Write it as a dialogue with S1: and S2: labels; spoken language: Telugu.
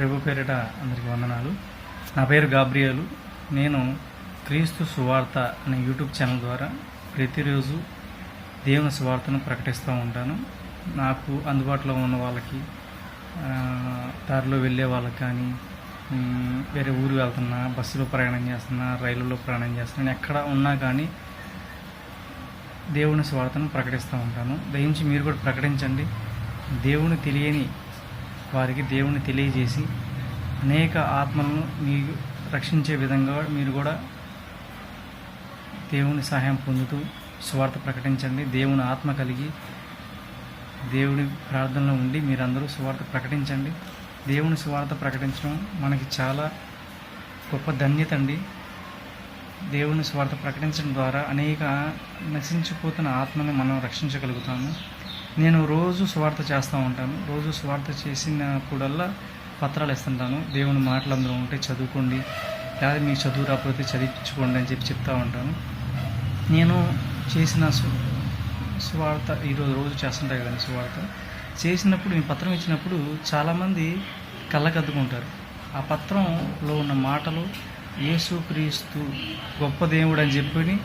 S1: ప్రభు పేరిట అందరికీ వందనాలు. నా పేరు గాబ్రియాలు. నేను క్రీస్తు సువార్త అనే యూట్యూబ్ ఛానల్ ద్వారా ప్రతిరోజు దేవుని సువార్తను ప్రకటిస్తూ ఉంటాను. నాకు అందుబాటులో ఉన్న వాళ్ళకి దారిలో వెళ్ళే వాళ్ళకి కానీ వేరే ఊరు వెళ్తున్నా బస్సులో ప్రయాణం చేస్తున్నా రైలులో ప్రయాణం చేస్తున్నా ఎక్కడ ఉన్నా కానీ దేవుని స్వార్థను ప్రకటిస్తూ ఉంటాను. దయించి మీరు కూడా ప్రకటించండి. దేవుని తెలియని వారికి దేవుని తెలియజేసి అనేక ఆత్మలను మీకు రక్షించే విధంగా మీరు కూడా దేవుని సహాయం పొందుతూ స్వార్థ ప్రకటించండి. దేవుని ఆత్మ కలిగి దేవుని ప్రార్థనలో ఉండి మీరందరూ స్వార్థ ప్రకటించండి. దేవుని స్వార్థ ప్రకటించడం మనకి చాలా గొప్ప ధన్యత అండి. దేవుని స్వార్థ ప్రకటించడం ద్వారా అనేక నశించిపోతున్న ఆత్మని మనం రక్షించగలుగుతాము. నేను రోజు స్వార్థ చేస్తూ ఉంటాను. రోజు స్వార్థ చేసినప్పుడల్లా పత్రాలు ఇస్తుంటాను. దేవుని మాటలు అందులో ఉంటే చదువుకోండి. లేదా మీకు చదువు రాకపోతే చదివించుకోండి అని చెప్పి చెప్తూ ఉంటాను. నేను చేసిన స్వార్థ ఈరోజు రోజు చేస్తుంటాయి కదండి స్వార్థ చేసినప్పుడు నేను పత్రం ఇచ్చినప్పుడు చాలామంది కళ్ళకద్దుకుంటారు. ఆ పత్రంలో ఉన్న మాటలు యేసు క్రీస్తు గొప్ప దేవుడు అని చెప్పి